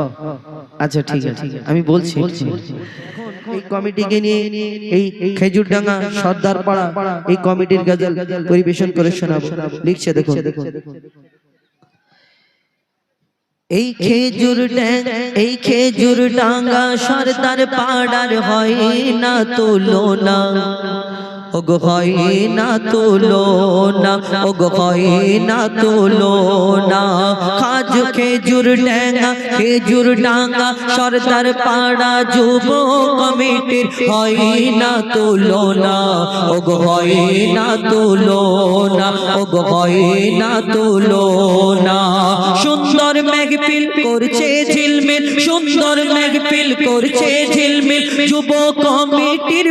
ও আচ্ছা ঠিক আছে। আমি বলছি। এই কমিটিকে নিয়ে এই খেজুরডাঙ্গা সর্দার পাড়া এই কমিটির গজল পরিবেশন করে শোনাবো। লিখছে দেখুন। এই খেজুর এই খেজুর ডাঙ্গা সর্দার পাড়ার হয় না তুলনা। ওগো হয় না তুলনা, ওগো হয় না তুলনা। খাজ খেজুর ড্যাঙ্গা খেজুর ডাঙ্গা, সর্দার পাড়া যুব কমিটির হয় না তুলনা। ওগো হয় না তুলনা, ওগো হয় না তুলনা। সুন্দর মেঘপিল করছে ঝিলমিল, সুন্দর মেঘপিল করছে ঝিলমিল। যুব কমিটির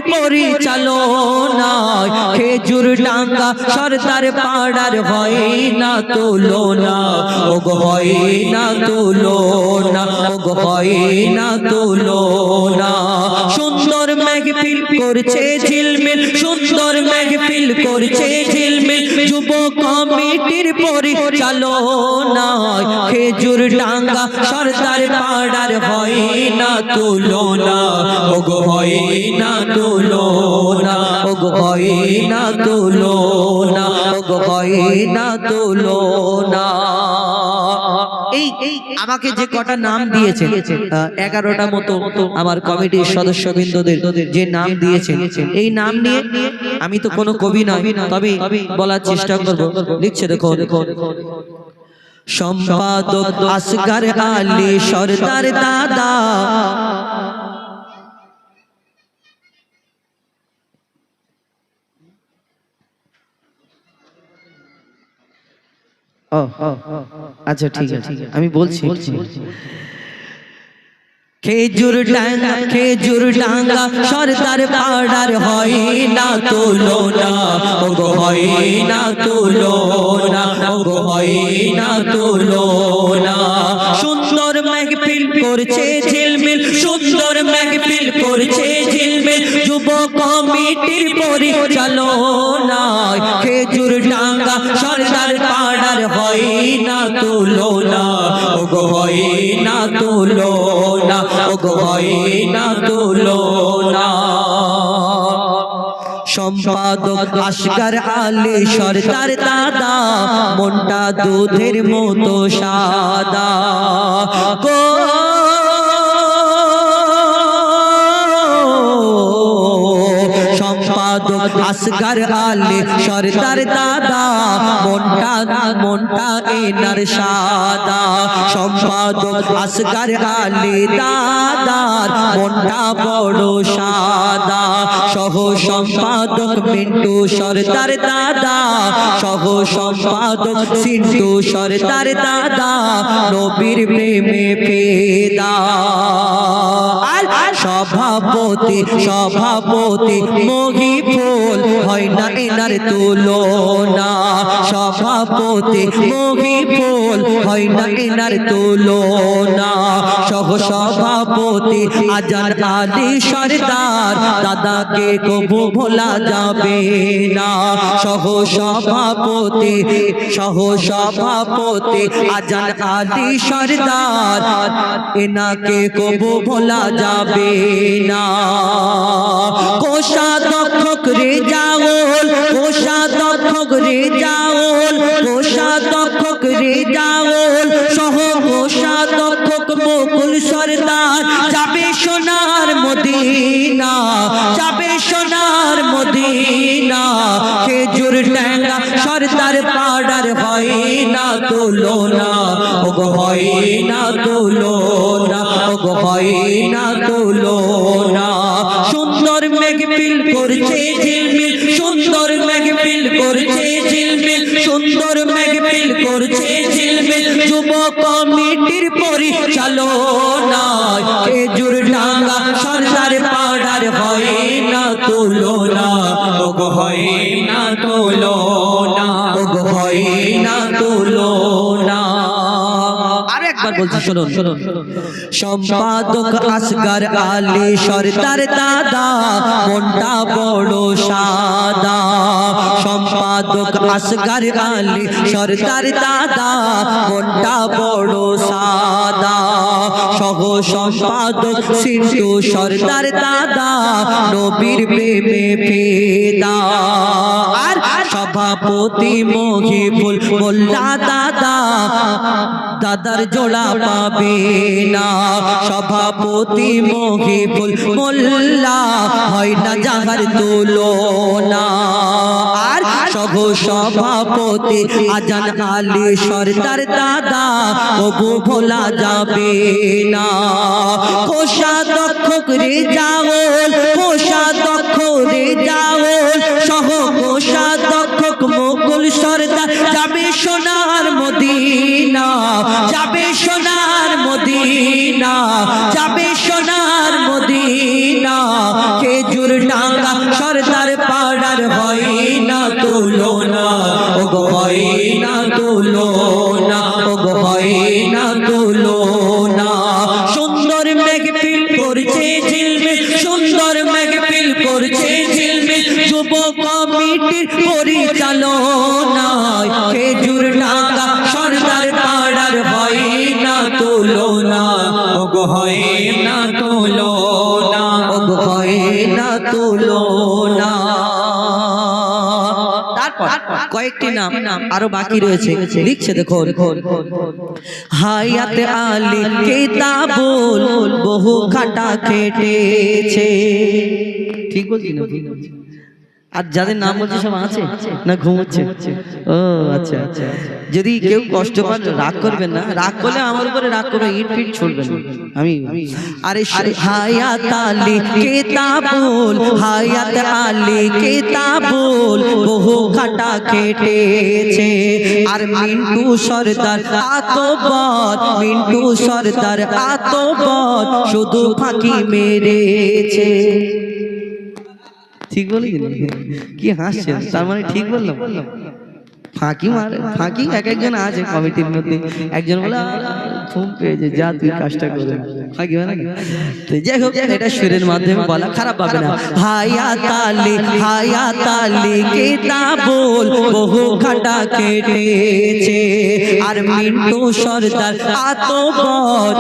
পরিচালনায় খেজুর ডাঙ্গা সর্দার পাড়ার হয় না তুলনা। ওগো হয় না তুলনা, ওগো হয় না তুলনা। সুন্দর মেঘপিল করছে ঝিলমিল, সুন্দর মেঘপিল করছে ঝিলমিল। যুব কমিটির পরিচালনায় খেজুর ডাঙ্গা সর্দার পাড়ার হয় না তুলনা। ওগো হয় না ওগো হয় না তুলনা ওগো হয় না এই এই, আমাকে যে কটা নাম দিয়েছে এগারোটা মতো আমার কমিটির সদস্যবৃন্দদের যে নাম দিয়েছেন, এই নাম নিয়ে আমি তো কোনো কবি নয় তবে বলার চেষ্টা করব। লিখছে দেখো সম্পাদক আসগার আলী, সর্দার দাদা ও আচ্ছা ঠিক আছে। আমি বলছি। খেজুর ডাঙ্গা খেজুর ডাঙ্গা সরদার পাড়ার হয় না তুলো না ওগো হয় না তুলো না ওগো হয় না তুলো না সুন্দর মেঘপিল করছে হয় না। সম্পাদক আসগার আলী সর্দার দাদা, মনটা দুধের মতো সাদা। গো সম্পাদক আসগার আলী সর্দার দাদা, মনটা মনটা এনার সাদা। সম্পাদক আসগার আলী দাদার মনটা বড় সাদা। সহ সম্পাদক মিন্টু সরদার দাদা। সহ সম্পাদক সিন্টু সরদার দাদা। নবীর প্রেমে পেদা সভাপতি সভাপতি মহি ফুল হয় না এনার তুলনা? সভাপতি মহি ফুল হয় না এনার তুলনা? সহ সভাপতি আজান আলী সর্দার, দাদাকে কবু ভোলা যাবে না? সহ সভাপতি সহ সভাপতি আজান আলী সর্দার, এনাকে কবু ভোলা যাবে না। কোষাধ্যক্ষ রে যাওল কোষাধ্যক্ষ রে যাওল কোষাধ্যক্ষ রে সহ যাবে সোনার মদিনা, যাবে সোনার মদিনা। খেজুর ট্যাঙ্গা সর্দার পাড়ার হয় না তুলনা, ওগো হয় না ওগো হয় না তুলনা। সুন্দর মেঘপিল করছে ঝিলমিল, সুন্দর মেঘপিল করছে ঝিলমিল, সুন্দর মেঘপিল করছে ঝিলমিল। যুব কমিটির পরিচালনায় খেজুর ডাঙ্গা সরদার পাড়ার হয় না তুলনা। হয় বলছি শুনুন। শুনুন সম্পাদক আসগার আলী সর্দার দাদা মনটা বড় সাদা। সম্পাদক আসগার আলী সর্দার দাদা মনটা বড় সাদা। সহ সম্পাদক সিন্ধু সর্দার দাদা নবীর প্রেমে পেদা আর সভাপতি মহিবুল মোল্লা দাদা। দাদার জোড়া পাবে না। সভাপতি মহিবুল মোল্লা, হয় না যাহার তুলনা। আর সহ সভাপতি আজান আলী সর্দার দাদা কবু ভোলা যাবে না। কোষাধ্যক্ষ রে যাও কোষাধ্যক্ষ রে যাও সহ কোষাধ্যক্ষ মুকুল সর্দার যাবে সোনার মদিনা যাবে সোনার মদিনা যাবে তারপর কয়েকটি নাম আরও বাকি রয়েছে। লিখছে দেখো হায়াতে আলী কেতাবুল বহু খাটা খেটেছে ঠিক বলছি না? আর যাদের নাম বলছে সব আছে? না ঘুমোচ্ছে ও আচ্ছা আচ্ছা। যদি কেউ কষ্ট পান রাগ করবেন না। রাগ করলে আমার উপরে রাগ করবে ইট ফিট ছুটবেন আমি আরে হায়াত আলী কেতাবুল হায়াত আলী কেতাবুল বহু খাটা কেটেছে। আর মিন্টু সর্দার আতবর মিন্টু সর্দার আতবর শুধু ফাঁকি মেরেছে। ঠিক বলি কি হাসছে? তার মানে ঠিক বললাম। ফাঁকি মারে, ফাঁকি এক একজন আছে কমিটির মধ্যে। একজন বলে ফোন পেয়েছে, যা তুই কাজটা করে তো যাই হোক এটা সুরের মাধ্যমে বলা খারাপ পাবে না। হায়া তালি হায়া তালি কেতাবুল বহু খাটা কেটেছে। আর মিন্টু সর্দার আতবর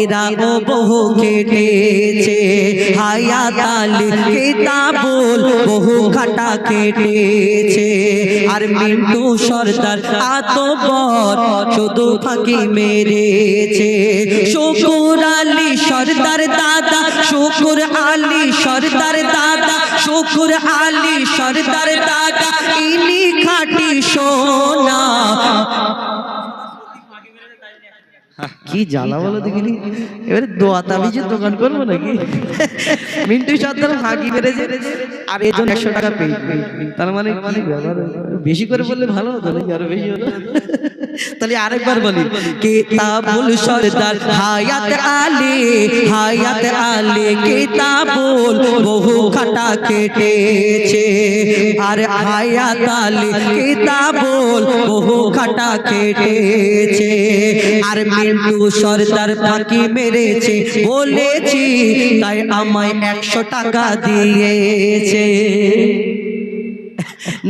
এরা বহু কেটেছে। হায়া তালি কেতাবুল বহু খাটা কেটেছে। আর মিন্টু সর্দার আতবর শুধু ফাঁকি মেরেছে। শুকুর আলী, সর্দার দাদা, শুকুর আলী, সর্দার দাদা, শুকুর আলী, সর্দার দাদা, ইনি খাটি সোনা। কি জ্বালা বলো দেখিনি? এবারে দোয়া তাবিজের দোকান করব নাকি? মিন্টু সর্দার ফাঁকি মেরেছে। আর এজন একশো টাকা পেয়ে। তার মানে বেশি করে বললে ভালো হতো নাকি? আরও বেশি হতো? তাহলে আরেকবার বলি কিতাবুল সর্দার হায়াত আলী হায়াত আলী কিতাবুল বহু খাটা কেটেছে। আর হায়াত আলী কিতাবুল বহু খাটা কেটেছে। আর মিন্টু সর্দার ফাঁকি মেরেছে বলেছি তাই আমায় একশো টাকা দিয়েছে।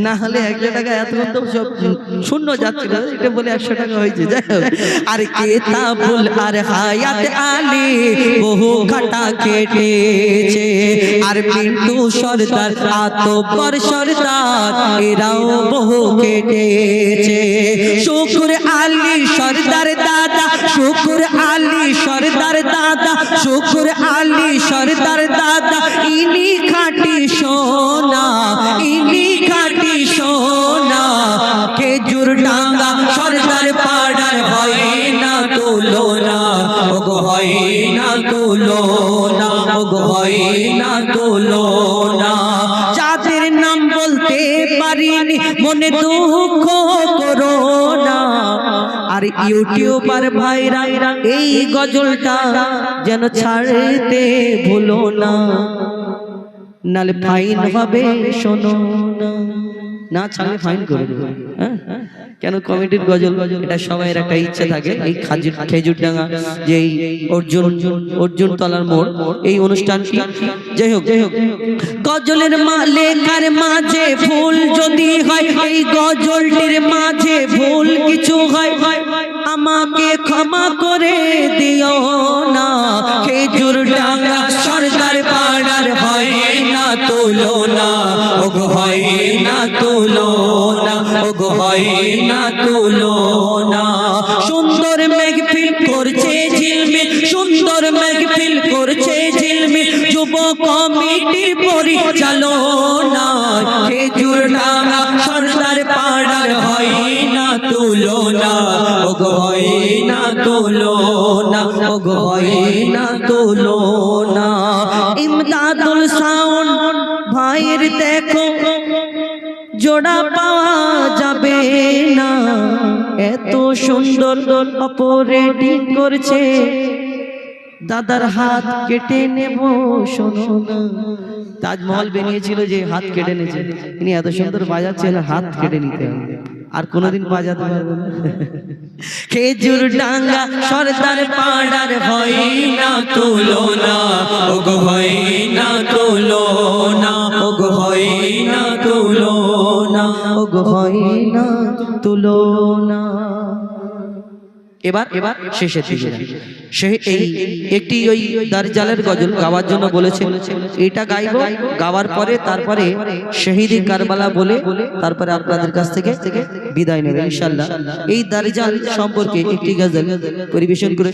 না হলে একশো টাকা এতক্ষণ তো সব শূন্য যাচ্ছিল এটা বলে একশো টাকা হয়েছে, যাই হোক। আর আর হায়াত আলী বহু খাটা কেটেছে। আর মিন্টু সর্দার আতবর সর্দার, এরাও বহু কেটেছে। শুকুর আলী সর্দার দাদা, শুকুর আলী সর্দার দাদা, শুকুর আলী সর্দার দাদা, ইনি খাটি সোনা হয় না তুলনা যাদের নাম বলতে পারিনি, মনে দুঃখ করো না আর ইউটিউবার ভাইরা এই গজলটা যেন ছাড়তে ভুলো না নালে ফাইন হবে, শোনো না। না ছাড়লে ফাইন করে হ্যাঁ? কেন কমিটির গজল? এটা সবাইয়ের একটা ইচ্ছা থাকে, এই খাজুর ডাঙা যে এই অর্জুন অর্জুন তলার মোড়, এই অনুষ্ঠানটি। যাই হোক যাই হোক। গজলের লেখার মাঝে ভুল যদি হয়, এই গজলটির মাঝে ভুল কিছু হয়, আমাকে ক্ষমা করে দিও না। খেজুর ডাঙা সরকার পাড়ার হয় না তুলো না হয় না তুলো তুলনা সুন্দর মেঘফিল করছে ঝিলমিল, সুন্দর মেঘফিল করছে ঝিলমিল। যুব কমিটির পরিচালনা, খেজুর ডাঙা সর্দার পাড়ার হয় না। তুলনা ওগো হয় না তুলনা ওগো হয় না। তুলনা ইমদাদুল সাউন্ড, ভাইয়ের দেখো, জোড়া পাওয়া যাবে না। এত সুন্দর অপারেটিং করছে। দাদার হাত কেটে নেব তাজমহল বেরিয়েছিল যে হাত কেটে নিয়েছে। তিনি এত সুন্দর বাজাচ্ছেন, হাত কেটে নিতে হবে। আর কোনোদিন বাজাতে পারব না। খেজুর ডাঙ্গা সর্দার পাড়ার হয় না তুলনা ওগো, হয় না তুলনা ওগো, হয় না তুলনা ওগো হয় না এবার এবার দিকে। সে এই একটি ওই দারজালের গজল গাওয়ার জন্য বলেছে, এটা গাইব, গাওয়ার পরে তারপরে শহীদি কারবালা বলে তারপরে আপনাদের কাছ থেকে বিদায় নেবে ইনশাল্লাহ এই দারজাল সম্পর্কে একটি গজল পরিবেশন করে